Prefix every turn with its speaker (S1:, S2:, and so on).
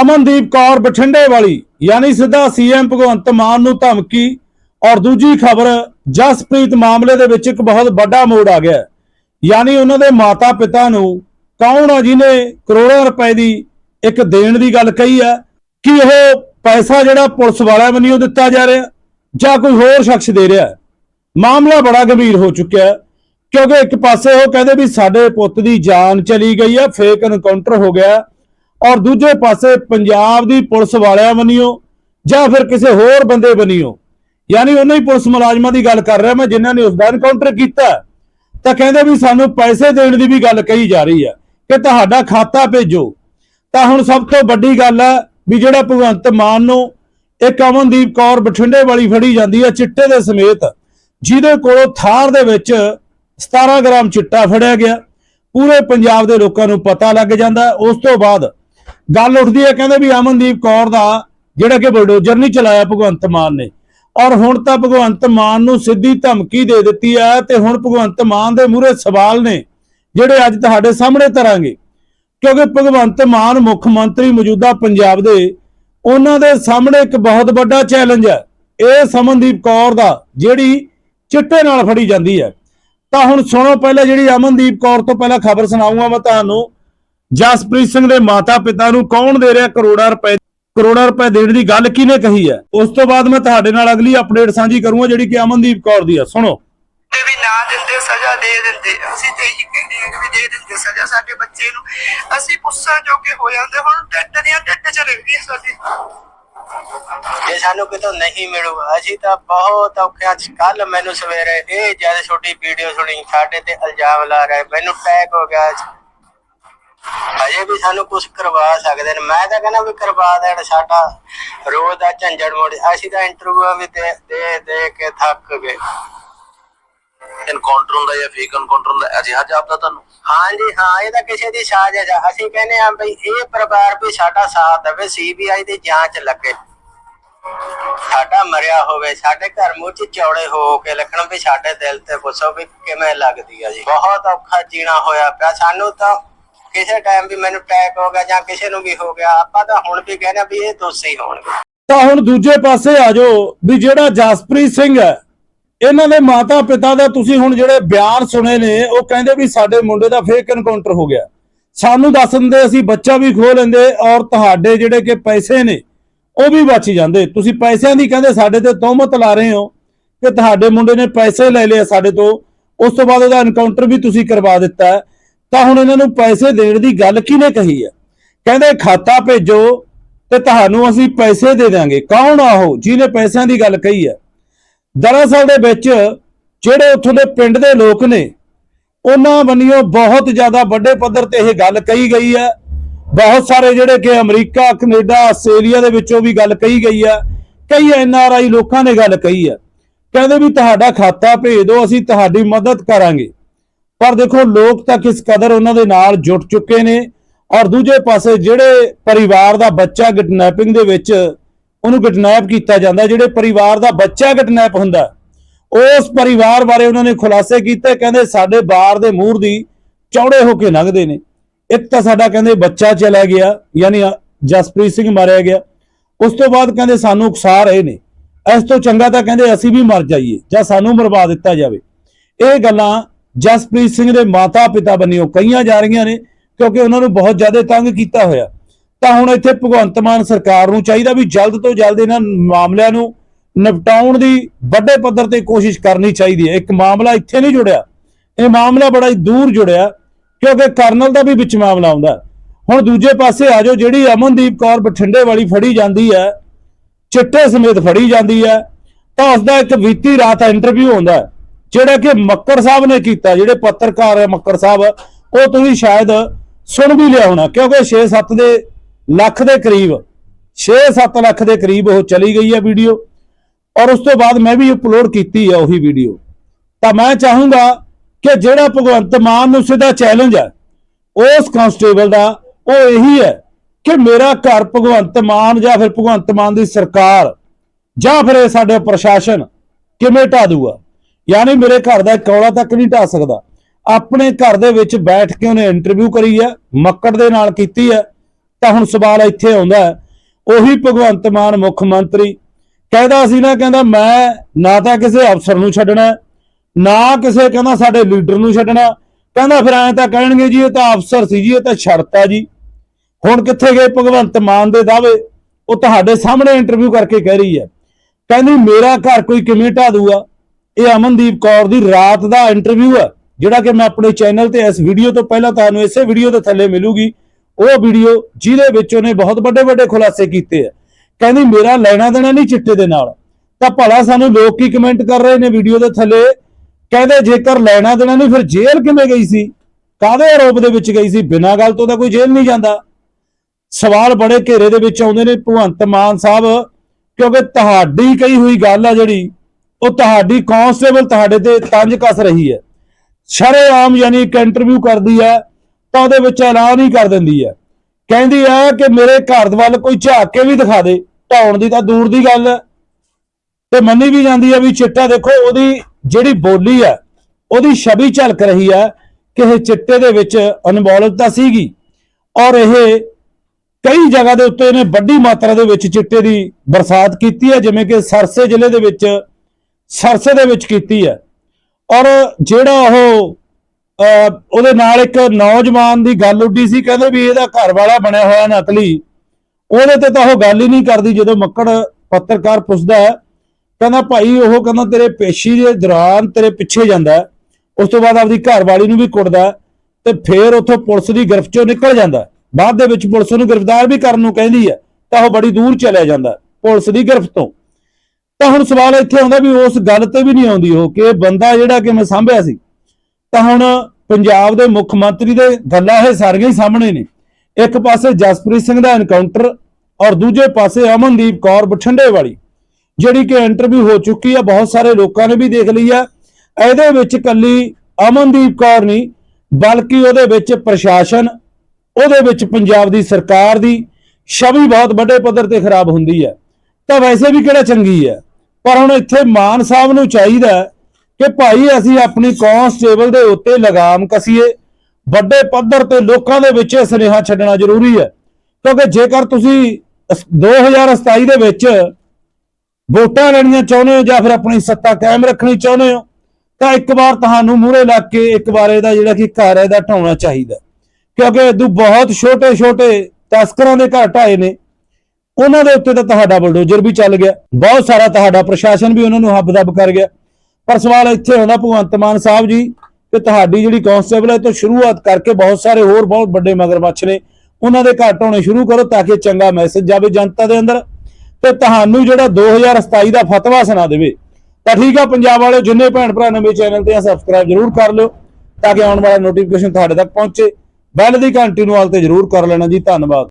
S1: ਅਮਨਦੀਪ ਕੌਰ ਬਠਿੰਡੇ ਵਾਲੀ, ਯਾਨੀ ਸਿੱਧਾ ਸੀਐਮ ਭਗਵੰਤ ਮਾਨ ਨੂੰ ਧਮਕੀ, ਔਰ ਦੂਜੀ ਖਬਰ, ਜਸਪ੍ਰੀਤ ਮਾਮਲੇ ਦੇ ਵਿੱਚ ਇੱਕ ਬਹੁਤ ਵੱਡਾ ਮੋੜ ਆ ਗਿਆ। ਯਾਨੀ ਉਹਨਾਂ ਦੇ ਮਾਤਾ ਪਿਤਾ ਨੂੰ ਕੌਣ ਆ ਜਿਹਨੇ ਕਰੋੜਾਂ ਰੁਪਏ ਦੀ ਇੱਕ ਦੇਣ ਦੀ ਗੱਲ ਕਹੀ ਹੈ? ਕਿ ਉਹ ਪੈਸਾ ਜਿਹੜਾ ਪੁਲਿਸ ਵਾਲਿਆਂ ਵੱਲੋਂ ਦਿੱਤਾ ਜਾ ਰਿਹਾ, ਜਾਂ ਕੋਈ ਹੋਰ ਸ਼ਖਸ ਦੇ ਰਿਹਾ ਮਾਮਲਾ ਬੜਾ ਗੰਭੀਰ ਹੋ ਚੁੱਕਿਆ ਕਿਉਂਕਿ ਇੱਕ ਪਾਸੇ ਉਹ ਕਹਿੰਦੇ ਵੀ ਸਾਡੇ ਪੁੱਤ ਦੀ ਜਾਨ ਚਲੀ ਗਈ ਹੈ, ਫੇਕ ਐਨਕਾਊਂਟਰ ਹੋ ਗਿਆ ਔਰ ਦੂਜੇ ਪਾਸੇ ਪੰਜਾਬ ਦੀ ਪੁਲਿਸ ਵਾਲਿਆਂ ਵੱਲੋਂ ਜਾਂ ਫਿਰ ਕਿਸੇ ਹੋਰ ਬੰਦੇ ਵੱਲੋਂ ਯਾਨੀ ਉਹਨਾਂ ਹੀ ਪੁਲਿਸ ਮੁਲਾਜ਼ਮਾਂ ਦੀ ਗੱਲ ਕਰ ਰਿਹਾ, ਮੈਂ ਜਿਨ੍ਹਾਂ ਨੇ ਉਸ ਦਾ ਐਨਕਾਊਂਟਰ ਕੀਤਾ, ਤਾਂ ਕਹਿੰਦੇ ਵੀ ਸਾਨੂੰ ਪੈਸੇ ਦੇਣ ਦੀ ਵੀ ਗੱਲ ਕਹੀ ਜਾ ਰਹੀ ਹੈ ਕਿ ਤੁਹਾਡਾ ਖਾਤਾ ਭੇਜੋ। ਤਾਂ ਹੁਣ ਸਭ ਤੋਂ ਵੱਡੀ ਗੱਲ ਹੈ ਵੀ ਜਿਹੜਾ ਭਗਵੰਤ ਮਾਨ ਨੂੰ ਇੱਕ ਅਮਨਦੀਪ ਕੌਰ ਬਠਿੰਡੇ ਵਾਲੀ ਫੜੀ ਜਾਂਦੀ ਹੈ ਚਿੱਟੇ ਦੇ ਸਮੇਤ, ਜਿਹਦੇ ਕੋਲੋਂ ਥਾਰ ਦੇ ਵਿੱਚ 17 ਗ੍ਰਾਮ ਚਿੱਟਾ ਫੜਿਆ ਗਿਆ। ਪੂਰੇ ਪੰਜਾਬ ਦੇ ਲੋਕਾਂ ਨੂੰ ਪਤਾ ਲੱਗ ਜਾਂਦਾ। ਉਸ ਤੋਂ ਬਾਅਦ ਗੱਲ ਉੱਠਦੀ ਹੈ, ਕਹਿੰਦੇ ਵੀ ਅਮਨਦੀਪ ਕੌਰ ਦਾ ਜਿਹੜਾ ਕਿ ਬਲਡੋਜ਼ਰ ਨਹੀਂ ਚਲਾਇਆ, ਭਗਵੰਤ ਮਾਨ ਨੇ। ਔਰ ਹੁਣ ਤਾਂ ਭਗਵੰਤ ਮਾਨ ਨੂੰ ਸਿੱਧੀ ਧਮਕੀ ਦੇ ਦਿੱਤੀ ਹੈ ਤੇ ਹੁਣ ਭਗਵੰਤ ਮਾਨ ਦੇ ਮੂਹਰੇ ਸਵਾਲ ਨੇ, ਜਿਹੜੇ ਅੱਜ ਤੁਹਾਡੇ ਸਾਹਮਣੇ ਤਰਾਂਗੇ ਕਿਉਂਕਿ ਭਗਵੰਤ ਮਾਨ ਮੁੱਖ ਮੰਤਰੀ ਮੌਜੂਦਾ ਪੰਜਾਬ ਦੇ, ਉਹਨਾਂ ਦੇ ਸਾਹਮਣੇ ਇੱਕ ਬਹੁਤ ਵੱਡਾ ਚੈਲੰਜ ਹੈ। ਇਹ ਸਮਨਦੀਪ ਕੌਰ ਦਾ, ਜਿਹੜੀ ਚਿੱਟੇ ਨਾਲ ਫੜੀ ਜਾਂਦੀ ਹੈ। ਤਾਂ ਹੁਣ ਸੁਣੋ ਪਹਿਲਾਂ ਜਿਹੜੀ ਅਮਨਦੀਪ ਕੌਰ ਤੋਂ ਪਹਿਲਾਂ ਖਬਰ ਸੁਣਾਉਂਗਾ ਮੈਂ ਤੁਹਾਨੂੰ। ਜਸਪ੍ਰੀਤ ਸਿੰਘ ਦੇ ਮਾਤਾ ਪਿਤਾ ਨੂੰ ਕੌਣ ਦੇ ਰਿਹਾ ਕਰੋੜਾਂ ਰੁਪਏ ਕਰੋੜਾਂ ਰੁਪਏ ਦੇਣ ਦੀ ਗੱਲ ਕਿਹਨੇ ਕਹੀ ਹੈ? ਉਸ ਤੋਂ ਬਾਅਦ ਮੈਂ ਤੁਹਾਡੇ ਨਾਲ ਅਗਲੀ ਅਪਡੇਟ ਸਾਂਝੀ ਕਰੂੰਗਾ ਜਿਹੜੀ ਕਿ ਅਮਨਦੀਪ ਕੌਰ ਦੀ ਹੈ। ਸੁਣੋ।
S2: ਤੇ ਵੀ ਨਾ ਦਿੰਦੇ ਸਜ਼ਾ ਦੇ ਦਿੰਦੇ। ਅਸੀਂ ਤੇ ਇਹੀ ਕਹਿੰਦੇ ਹਾਂ ਕਿ ਵੀ ਦੇ ਦਿੰਦੇ ਸਜ਼ਾ ਸਾਡੇ ਬੱਚੇ ਨੂੰ। ਅਸੀਂ ਪੁੱਛਾਂ ਜੋਗੇ ਹੋ ਜਾਂਦੇ ਹੁਣ ਟੱਟ ਦੀਆਂ ਟੱਟ ਚਲੇ ਗਈ ਸਾਡੀ।
S3: ਜੇ ਸਾਨੂੰ ਕਿਤੋਂ ਨਹੀਂ ਮਿਲੂਗਾ ਅਸੀਂ ਤਾਂ ਬਹੁਤ ਔਖੇ ਅੱਜ ਕੱਲ ਮੈਨੂੰ ਸਵੇਰੇ ਇਹ ਜਦ ਛੋਟੀ ਵੀਡੀਓ ਸੁਣੀ ਸਾਡੇ ਤੇ ਇਲਜ਼ਾਮ ਲਾ ਰਹੇ ਮੈਨੂੰ ਟੈਕ ਹੋ ਗਿਆ। ਅਜੇ ਵੀ ਸਾਨੂੰ ਕੁਝ ਕਰਵਾ ਸਕਦੇ ਨੇ। ਮੈਂ ਤਾਂ ਕਹਿੰਦਾ ਵੀ ਕਰਵਾ ਦੇਣ ਸਾਡਾ। ਰੋਜ਼ ਦਾ ਝੰਜੜ ਮੋੜ। ਅਸੀਂ ਤਾਂ ਇੰਟਰਵਿਊ ਵੀ ਦੇ ਦੇ ਦੇ ਕੇ ਥੱਕ ਗਏ।
S4: ਐਨਕਾਊਂਟਰ ਹੁੰਦਾ ਜਾਂ ਫੇਕ ਐਨਕਾਊਂਟਰ ਹੁੰਦਾ ਅਜਿਹਾ ਜਾਪਦਾ ਤੁਹਾਨੂੰ?
S3: ਹਾਂਜੀ ਹਾਂ ਇਹ ਤਾਂ ਕਿਸੇ ਦੀ ਸਾਜ਼ਿਸ਼ ਆ ਅਸੀਂ ਕਹਿੰਦੇ ਆ ਬਈ ਇਹ ਪਰਿਵਾਰ ਵੀ ਸਾਡਾ ਸਾਥ ਦੇਵੇ ਸੀਬੀਆਈ ਦੀ ਜਾਂਚ ਲੱਗੇ। ਸਾਡਾ ਮਰਿਆ ਹੋਵੇ ਸਾਡੇ ਘਰ ਮੂੰਹ ਚ ਚੌੜੇ ਹੋ ਕੇ ਲਿਖਣ ਵੀ ਸਾਡੇ ਦਿਲ ਤੇ ਪੁੱਛੋ ਵੀ ਕਿਵੇਂ ਲੱਗਦੀ ਆ ਜੀ। ਬਹੁਤ ਔਖਾ ਜੀਣਾ ਹੋਇਆ ਪਿਆ। ਸਾਨੂੰ ਤਾਂ ਕਿਸੇ ਟਾਈਮ ਵੀ ਮੈਨੂੰ ਅਟੈਕ ਹੋ ਗਿਆ ਜਾਂ ਕਿਸੇ ਨੂੰ ਵੀ ਹੋ ਗਿਆ, ਆਪਾਂ ਤਾਂ ਹੁਣ ਵੀ ਕਹਿੰਦੇ ਆ ਵੀ ਇਹ ਦੋਸ਼ੀ ਹੋਣਗੇ।
S1: ਤਾਂ ਹੁਣ ਦੂਜੇ ਪਾਸੇ ਆ ਜਾਓ ਵੀ ਜਿਹੜਾ ਜਸਪ੍ਰੀਤ ਸਿੰਘ ਹੈ, ਇਹਨਾਂ ਦੇ ਮਾਤਾ ਪਿਤਾ ਦਾ ਤੁਸੀਂ ਹੁਣ ਜਿਹੜੇ ਬਿਆਨ ਸੁਣੇ ਨੇ, ਉਹ ਕਹਿੰਦੇ ਵੀ ਸਾਡੇ ਮੁੰਡੇ ਦਾ ਫੇਕ ਐਨਕਾਊਂਟਰ ਹੋ ਗਿਆ। ਸਾਨੂੰ ਦੱਸ ਦਿੰਦੇ, ਅਸੀਂ ਬੱਚਾ ਵੀ ਖੋ ਲੈਂਦੇ, ਔਰ ਤੁਹਾਡੇ ਜਿਹੜੇ ਕਿ ਪੈਸੇ ਨੇ, ਉਹ ਵੀ ਬਚ ਜਾਂਦੇ। ਤੁਸੀਂ ਪੈਸਿਆਂ ਦੀ ਕਹਿੰਦੇ ਸਾਡੇ ਤੇ ਤੋਹਮਤ ਲਾ ਰਹੇ ਹੋ ਕਿ ਤੁਹਾਡੇ ਮੁੰਡੇ ਨੇ ਪੈਸੇ ਲੈ ਲਏ ਸਾਡੇ ਤੋਂ, ਉਸ ਤੋਂ ਬਾਅਦ ਉਹਦਾ ਇਨਕਾਊਂਟਰ ਵੀ ਤੁਸੀਂ ਕਰਵਾ ਦਿੱਤਾ ਤਾਂ ਹੁਣ ਇਹਨਾਂ ਨੂੰ ਪੈਸੇ ਦੇਣ ਦੀ ਗੱਲ ਕਿਹਨੇ ਕਹੀ ਹੈ ਕਹਿੰਦੇ ਖਾਤਾ ਭੇਜੋ ਤੇ ਤੁਹਾਨੂੰ ਅਸੀਂ ਪੈਸੇ ਦੇ ਦਾਂਗੇ ਕੌਣ ਆ ਉਹ ਜਿਹਨੇ ਪੈਸਿਆਂ ਦੀ ਗੱਲ ਕਹੀ ਹੈ ਦਰਅਸਲ ਦੇ ਵਿੱਚ ਜਿਹੜੇ ਉੱਥੋਂ ਦੇ ਪਿੰਡ ਦੇ ਲੋਕ ਨੇ, ਉਹਨਾਂ ਵੱਲੋਂ ਬਹੁਤ ਜ਼ਿਆਦਾ ਵੱਡੇ ਪੱਧਰ ਤੇ ਇਹ ਗੱਲ ਕਹੀ ਗਈ ਹੈ ਬਹੁਤ ਸਾਰੇ ਜਿਹੜੇ ਕਿ ਅਮਰੀਕਾ, ਕੈਨੇਡਾ, ਆਸਟ੍ਰੇਲੀਆ ਦੇ ਵਿੱਚੋਂ ਵੀ ਗੱਲ ਕਹੀ ਗਈ ਹੈ ਕਈ ਐਨ ਆਰ ਆਈ ਲੋਕਾਂ ਨੇ ਗੱਲ ਕਹੀ ਹੈ ਕਹਿੰਦੇ ਵੀ ਤੁਹਾਡਾ ਖਾਤਾ ਭੇਜ ਦਿਓ, ਅਸੀਂ ਤੁਹਾਡੀ ਮਦਦ ਕਰਾਂਗੇ। ਪਰ ਦੇਖੋ, ਲੋਕ ਤਾਂ ਕਿਸ ਕਦਰ ਉਹਨਾਂ ਦੇ ਨਾਲ ਜੁੜ ਚੁੱਕੇ ਨੇ ਔਰ ਦੂਜੇ ਪਾਸੇ ਜਿਹੜੇ ਪਰਿਵਾਰ ਦਾ ਬੱਚਾ ਕਿਡਨੈਪਿੰਗ ਦੇ ਵਿੱਚ ਉਹਨੂੰ ਕਿਡਨੈਪ ਕੀਤਾ ਜਾਂਦਾ, ਜਿਹੜੇ ਪਰਿਵਾਰ ਦਾ ਬੱਚਾ ਕਿਡਨੈਪ ਹੁੰਦਾ, ਉਸ ਪਰਿਵਾਰ ਬਾਰੇ ਉਹਨਾਂ ਨੇ ਖੁਲਾਸੇ ਕੀਤੇ, ਕਹਿੰਦੇ ਸਾਡੇ ਬਾਰ ਦੇ ਮੂਹਰ ਦੀ ਚੌੜੇ ਹੋ ਕੇ ਲੰਘਦੇ ਨੇ। ਇੱਕ ਤਾਂ ਸਾਡਾ ਕਹਿੰਦੇ ਬੱਚਾ ਚਲਾ ਗਿਆ, ਯਾਨੀ ਜਸਪ੍ਰੀਤ ਸਿੰਘ ਮਾਰਿਆ ਗਿਆ। ਉਸ ਤੋਂ ਬਾਅਦ ਕਹਿੰਦੇ ਸਾਨੂੰ ਉਕਸਾ ਰਹੇ ਨੇ। ਇਸ ਤੋਂ ਚੰਗਾ ਤਾਂ ਕਹਿੰਦੇ ਅਸੀਂ ਵੀ ਮਰ ਜਾਈਏ ਜਾਂ ਸਾਨੂੰ ਮਰਵਾ ਦਿੱਤਾ ਜਾਵੇ। ਇਹ ਗੱਲਾਂ ਜਸਪ੍ਰੀਤ ਸਿੰਘ ਦੇ ਮਾਤਾ ਪਿਤਾ ਬੰਨਿਓ ਕਹੀਆਂ ਜਾ ਰਹੀਆਂ ਨੇ, ਕਿਉਂਕਿ ਉਹਨਾਂ ਨੂੰ ਬਹੁਤ ਜ਼ਿਆਦਾ ਤੰਗ ਕੀਤਾ ਹੋਇਆ। ਤਾਂ ਹੁਣ ਇੱਥੇ ਭਗਵੰਤ ਮਾਨ ਸਰਕਾਰ ਨੂੰ ਚਾਹੀਦਾ ਵੀ ਜਲਦ ਤੋਂ ਜਲਦ ਇਹਨਾਂ ਮਾਮਲਿਆਂ ਨੂੰ ਨਿਪਟਾਉਣ ਦੀ ਵੱਡੇ ਪੱਧਰ ਤੇ ਕੋਸ਼ਿਸ਼ ਕਰਨੀ ਚਾਹੀਦੀ ਹੈ। ਇੱਕ ਮਾਮਲਾ ਇੱਥੇ ਨਹੀਂ ਜੁੜਿਆ। ਇਹ ਮਾਮਲਾ ਬੜਾ ਹੀ ਦੂਰ ਜੁੜਿਆ, ਕਿਉਂਕਿ ਕਰਨਲ ਦਾ ਵੀ ਵਿੱਚ ਮਾਮਲਾ ਆਉਂਦਾ। ਹੁਣ ਦੂਜੇ ਪਾਸੇ ਆ ਜਾਓ, ਜਿਹੜੀ ਅਮਨਦੀਪ ਕੌਰ ਬਠਿੰਡੇ ਵਾਲੀ ਫੜੀ ਜਾਂਦੀ ਹੈ, ਚਿੱਟੇ ਸਮੇਤ ਫੜੀ ਜਾਂਦੀ ਹੈ, ਤਾਂ ਉਸ ਦਾ ਇੱਕ ਬੀਤੀ ਰਾਤ ਇੰਟਰਵਿਊ ਹੁੰਦਾ ਜਿਹੜਾ ਕਿ ਮੱਕੜ ਸਾਹਿਬ ਨੇ ਕੀਤਾ, ਜਿਹੜੇ ਪੱਤਰਕਾਰ ਹੈ ਮੱਕੜ ਸਾਹਿਬ, ਉਹ ਤੁਸੀਂ ਸ਼ਾਇਦ ਸੁਣ ਵੀ ਲਿਆ ਹੋਣਾ, ਕਿਉਂਕਿ 6-7 ਦੇ ਲੱਖ ਦੇ ਕਰੀਬ 6-7 ਲੱਖ ਦੇ ਕਰੀਬ ਉਹ ਚਲੀ ਗਈ ਹੈ ਵੀਡੀਓ, ਔਰ ਉਸ ਤੋਂ ਬਾਅਦ ਮੈਂ ਵੀ ਅਪਲੋਡ ਕੀਤੀ ਹੈ ਉਹੀ ਵੀਡੀਓ। ਤਾਂ ਮੈਂ ਚਾਹੂੰਗਾ ਕਿ ਜਿਹੜਾ ਭਗਵੰਤ ਮਾਨ ਨੂੰ ਸਿੱਧਾ ਚੈਲੰਜ ਹੈ, ਉਸ ਕਾਂਸਟੇਬਲ ਦਾ, ਉਹ ਇਹੀ ਹੈ ਕਿ ਮੇਰਾ ਘਰ ਭਗਵੰਤ ਮਾਨ ਜਾਂ ਫਿਰ ਭਗਵੰਤ ਮਾਨ ਦੀ ਸਰਕਾਰ ਜਾਂ ਫਿਰ ਸਾਡੇ ਪ੍ਰਸ਼ਾਸਨ ਕਿਵੇਂ ਢਾ ਦੂਗਾ। ਯਾਨੀ ਮੇਰੇ ਘਰ ਦਾ ਕੌਲਾ ਤੱਕ ਨਹੀਂ ਢਾ ਸਕਦਾ। ਆਪਣੇ ਘਰ ਦੇ ਵਿੱਚ ਬੈਠ ਕੇ ਉਹਨੇ ਇੰਟਰਵਿਊ ਕਰੀ ਹੈ, ਮੱਕੜ ਦੇ ਨਾਲ ਕੀਤੀ ਹੈ। ਤਾਂ ਹੁਣ ਸਵਾਲ ਇੱਥੇ ਆਉਂਦਾ ਉਹੀ ਭਗਵੰਤ ਮਾਨ ਮੁੱਖ ਮੰਤਰੀ ਕਹਿੰਦਾ ਸੀ ਨਾ, ਕਹਿੰਦਾ ਮੈਂ ਨਾ ਤਾਂ ਕਿਸੇ ਅਫਸਰ ਨੂੰ ਛੱਡਣਾ, ਨਾ ਕਿਸੇ ਕਹਿੰਦਾ ਸਾਡੇ ਲੀਡਰ ਨੂੰ ਛੱਡਣਾ। ਕਹਿੰਦਾ ਫਿਰ ਐਂ ਤਾਂ ਕਹਿਣਗੇ ਜੀ, ਇਹ ਤਾਂ ਅਫਸਰ ਸੀ ਜੀ, ਇਹ ਤਾਂ ਛੜਤਾ ਜੀ। ਹੁਣ ਕਿੱਥੇ ਗਏ ਭਗਵੰਤ ਮਾਨ ਦੇ ਦਾਅਵੇ? ਉਹ ਤੁਹਾਡੇ ਸਾਹਮਣੇ ਇੰਟਰਵਿਊ ਕਰਕੇ ਕਹਿ ਰਹੀ ਹੈ। ਕਹਿੰਦੀ, ਮੇਰਾ ਘਰ ਕੋਈ ਕਿਵੇਂ ਢਾ ਦੂਗਾ ਇਹ ਅਮਨਦੀਪ ਕੌਰ ਦੀ ਰਾਤ ਦਾ ਇੰਟਰਵਿਊ ਹੈ, ਜਿਹੜਾ ਕਿ ਮੈਂ ਆਪਣੇ ਚੈਨਲ ਤੇ ਇਸ ਵੀਡੀਓ ਤੋਂ ਪਹਿਲਾਂ ਤੁਹਾਨੂੰ ਇਸੇ ਵੀਡੀਓ ਦੇ ਥੱਲੇ ਮਿਲੂਗੀ। ਉਹ ਵੀਡੀਓ ਜਿਹਦੇ ਵਿੱਚ ਉਹਨੇ ਬਹੁਤ ਵੱਡੇ ਵੱਡੇ ਖੁਲਾਸੇ ਕੀਤੇ ਆ ਕਹਿੰਦੀ, ਮੇਰਾ ਲੈਣਾ ਦੇਣਾ ਨਹੀਂ ਚਿੱਟੇ ਦੇ ਨਾਲ। ਤਾਂ ਭਲਾ ਸਾਨੂੰ ਲੋਕ ਕੀ ਕਮੈਂਟ ਕਰ ਰਹੇ ਨੇ ਵੀਡੀਓ ਦੇ ਥੱਲੇ? ਕਹਿੰਦੇ, ਜੇਕਰ ਲੈਣਾ ਦੇਣਾ ਨਹੀਂ, ਫਿਰ ਜੇਲ੍ਹ ਕਿਵੇਂ ਗਈ ਸੀ? ਕਾਹਦੇ ਆਰੋਪ ਦੇ ਵਿੱਚ ਗਈ ਸੀ? ਬਿਨਾਂ ਗੱਲ ਤੋਂ ਤਾਂ ਕੋਈ ਜੇਲ੍ਹ ਨਹੀਂ ਜਾਂਦਾ। ਸਵਾਲ ਬੜੇ ਘੇਰੇ ਦੇ ਵਿੱਚ ਆਉਂਦੇ ਨੇ ਭਗਵੰਤ ਮਾਨ ਸਾਹਿਬ, ਕਿਉਂਕਿ ਤੁਹਾਡੀ ਕਹੀ ਹੋਈ ਗੱਲ ਆ ਜਿਹੜੀ ਉਹ ਤੁਹਾਡੀ ਕਾਂਸਟੇਬਲ ਤੁਹਾਡੇ ਤੇ ਤੰਜ ਕੱਸ ਰਹੀ ਹੈ। ਸ਼ਰੇਆਮ ਯਾਨੀ ਇੱਕ ਇੰਟਰਵਿਊ ਕਰਦੀ ਹੈ, ਤਾਂ ਉਹਦੇ ਵਿੱਚ ਐਲਾਨ ਹੀ ਕਰ ਦਿੰਦੀ ਹੈ। ਕਹਿੰਦੀ ਹੈ ਕਿ ਮੇਰੇ ਘਰ ਦੇ ਵੱਲ ਕੋਈ ਝਾਕ ਕੇ ਵੀ ਦਿਖਾ ਦੇ, ਢਾਉਣ ਦੀ ਤਾਂ ਦੂਰ ਦੀ ਗੱਲ ਹੈ। ਤੇ ਮੰਨੀ ਵੀ ਜਾਂਦੀ ਹੈ ਵੀ ਚਿੱਟਾ ਦੇਖੋ, ਉਹਦੀ ਜਿਹੜੀ ਬੋਲੀ ਹੈ, ਉਹਦੀ ਛਵੀ ਝਲਕ ਰਹੀ ਹੈ ਕਿ ਇਹ ਚਿੱਟੇ ਦੇ ਵਿੱਚ ਅਨਬੋਲਤਾ ਸੀਗੀ। ਔਰ ਇਹ ਕਈ ਜਗ੍ਹਾ ਦੇ ਉੱਤੇ ਇਹਨੇ ਵੱਡੀ ਮਾਤਰਾ ਦੇ ਵਿੱਚ ਚਿੱਟੇ ਦੀ ਬਰਸਾਤ ਕੀਤੀ ਹੈ, ਜਿਵੇਂ ਕਿ ਸਰਸੇ ਜ਼ਿਲ੍ਹੇ ਦੇ ਵਿੱਚ ਸਰਸੇ ਦੇ ਵਿੱਚ ਕੀਤੀ ਹੈ। ਔਰ ਜਿਹੜਾ ਉਹ ਉਹਦੇ ਨਾਲ ਇੱਕ ਨੌਜਵਾਨ ਦੀ ਗੱਲ ਉੱਡੀ ਸੀ, ਕਹਿੰਦੇ ਵੀ ਇਹਦਾ ਘਰ ਵਾਲਾ ਬਣਿਆ ਹੋਇਆ ਨਕਲੀ। ਉਹਦੇ ਤੇ ਤਾਂ ਉਹ ਗੱਲ ਹੀ ਨਹੀਂ ਕਰਦੀ, ਜਦੋਂ ਮੱਕੜ ਪੱਤਰਕਾਰ ਪੁੱਛਦਾ ਹੈ, ਕਹਿੰਦਾ ਭਾਈ ਉਹ ਕਹਿੰਦਾ ਤੇਰੇ ਪੇਸ਼ੀ ਦੇ ਦੌਰਾਨ ਤੇਰੇ ਪਿੱਛੇ ਜਾਂਦਾ ਉਸ ਤੋਂ ਬਾਅਦ ਆਪਦੀ ਘਰਵਾਲੀ ਨੂੰ ਵੀ ਕੁੱਟਦਾ ਤੇ ਫੇਰ ਉੱਥੋਂ ਪੁਲਿਸ ਦੀ ਗ੍ਰਿਫਤ ਚੋਂ ਨਿਕਲ ਜਾਂਦਾ ਬਾਅਦ ਦੇ ਵਿੱਚ ਪੁਲਿਸ ਨੂੰ ਗ੍ਰਿਫਤਾਰ ਵੀ ਕਰਨ ਨੂੰ ਕਹਿੰਦੀ ਹੈ, ਤਾਂ ਉਹ ਬੜੀ ਦੂਰ ਚਲਿਆ ਜਾਂਦਾ ਪੁਲਿਸ ਦੀ ਗ੍ਰਿਫਤ ਤੋਂ। ਤਾਂ ਹੁਣ ਸਵਾਲ ਇੱਥੇ ਆਉਂਦਾ ਵੀ ਉਸ ਗੱਲ ਤੇ ਵੀ ਨਹੀਂ ਆਉਂਦੀ ਉਹ, ਕਿ ਇਹ ਬੰਦਾ ਜਿਹੜਾ ਕਿ ਮੈਂ ਸਾਂਭਿਆ ਸੀ, ਤਾਂ ਹੁਣ ਪੰਜਾਬ ਦੇ ਮੁੱਖ ਮੰਤਰੀ ਦੇ ਗੱਲਾਂ ਇਹ ਸਾਰੀਆਂ ਹੀ ਸਾਹਮਣੇ ਨੇ। ਇੱਕ ਪਾਸੇ ਜਸਪ੍ਰੀਤ ਸਿੰਘ ਦਾ ਐਨਕਾਊਂਟਰ ਔਰ ਦੂਜੇ ਪਾਸੇ ਅਮਨਦੀਪ ਕੌਰ ਬਠਿੰਡੇ ਵਾਲੀ, ਜਿਹੜੀ ਕਿ ਇੰਟਰਵਿਊ ਹੋ ਚੁੱਕੀ ਆ, ਬਹੁਤ ਸਾਰੇ ਲੋਕਾਂ ਨੇ ਵੀ ਦੇਖ ਲਈ ਹੈ ਇਹਦੇ ਵਿੱਚ ਕੱਲੀ ਅਮਨਦੀਪ ਕੌਰ ਨਹੀਂ, ਬਲਕਿ ਉਹਦੇ ਵਿੱਚ ਪ੍ਰਸ਼ਾਸਨ, ਉਹਦੇ ਵਿੱਚ ਪੰਜਾਬ ਦੀ ਸਰਕਾਰ ਦੀ, ਛਵੀ ਬਹੁਤ ਵੱਡੇ ਪੱਧਰ ਤੇ ਖਰਾਬ ਹੁੰਦੀ ਹੈ ਤਾਂ ਵੈਸੇ ਵੀ ਕਿਹੜਾ ਚੰਗੀ ਹੈ? ਪਰ ਹੁਣ ਇੱਥੇ ਮਾਨ ਸਾਹਿਬ ਨੂੰ ਚਾਹੀਦਾ ਕਿ ਭਾਈ ਅਸੀਂ ਆਪਣੀ ਕਾਂਸਟੇਬਲ ਦੇ ਉੱਤੇ ਲਗਾਮ ਕਸੀਏ, ਵੱਡੇ ਪੱਧਰ ਤੇ ਲੋਕਾਂ ਦੇ ਵਿੱਚ ਇਹ ਸੁਨੇਹਾ ਛੱਡਣਾ ਜ਼ਰੂਰੀ ਹੈ। ਕਿਉਂਕਿ ਜੇਕਰ ਤੁਸੀਂ ਅਸ- 2027 ਦੇ ਵਿੱਚ ਵੋਟਾਂ ਲੈਣੀਆਂ ਚਾਹੁੰਦੇ ਹੋ ਜਾਂ ਫਿਰ ਆਪਣੀ ਸੱਤਾ ਕਾਇਮ ਰੱਖਣੀ ਚਾਹੁੰਦੇ ਹੋ, ਤਾਂ ਇੱਕ ਵਾਰ ਤੁਹਾਨੂੰ ਮੂਹਰੇ ਲੱਗ ਕੇ ਇੱਕ ਵਾਰ ਇਹਦਾ ਜਿਹੜਾ ਕਿ ਘਰ ਹੈ, ਇਹਦਾ ਢਾਉਣਾ ਚਾਹੀਦਾ ਕਿਉਂਕਿ ਇਦੋਂ ਬਹੁਤ ਛੋਟੇ ਛੋਟੇ ਤਸਕਰਾਂ ਦੇ ਘਰ ਢਾਏ ਨੇ। ਉਹਨਾਂ ਦੇ ਉੱਤੇ ਤਾਂ ਤੁਹਾਡਾ ਬਲਡੋਜ਼ਰ ਵੀ ਚੱਲ ਗਿਆ। ਬਹੁਤ ਸਾਰਾ ਤੁਹਾਡਾ ਪ੍ਰਸ਼ਾਸਨ ਵੀ ਉਹਨਾਂ ਨੂੰ ਹੱਬ-ਦੱਬ ਕਰ ਗਿਆ। ਪਰ ਸਵਾਲ ਇੱਥੇ ਹੁੰਦਾ ਭਗਵੰਤ ਮਾਨ ਸਾਹਿਬ ਜੀ, ਕਿ ਤੁਹਾਡੀ ਜਿਹੜੀ ਕਾਂਸਟੇਬਲ ਹੈ ਤੋਂ ਸ਼ੁਰੂਆਤ ਕਰਕੇ ਬਹੁਤ ਸਾਰੇ ਹੋਰ ਬਹੁਤ ਵੱਡੇ ਮਗਰਮੱਛ ਨੇ। ਉਹਨਾਂ ਦੇ ਘਰ ਹੋਣੇ ਸ਼ੁਰੂ ਕਰੋ ਤਾਂ ਕਿ ਚੰਗਾ ਮੈਸੇਜ ਜਾਵੇ ਜਨਤਾ ਦੇ ਅੰਦਰ। ਤੇ ਤੁਹਾਨੂੰ ਜਿਹੜਾ 2027 ਦਾ ਫਤਵਾ ਸੁਣਾ ਦੇਵੇ, ਤਾਂ ਠੀਕ ਆ, ਪੰਜਾਬ ਵਾਲੇ ਜਿੰਨੇ ਭੈਣ ਭਰਾ ਨਵੇਂ ਚੈਨਲ ਤੇ ਆ, ਸਬਸਕ੍ਰਾਈਬ ਜਰੂਰ ਕਰ ਲਿਓ, ਤਾਂ ਕਿ ਆਉਣ ਵਾਲਾ ਨੋਟੀਫਿਕੇਸ਼ਨ ਤੁਹਾਡੇ ਤੱਕ ਪਹੁੰਚੇ। ਬੈਲ ਦੀ ਘੰਟੀ ਨੂੰ ਆਲ ਤੇ ਜਰੂਰ ਕਰ ਲੈਣਾ ਜੀ, ਧੰਨਵਾਦ।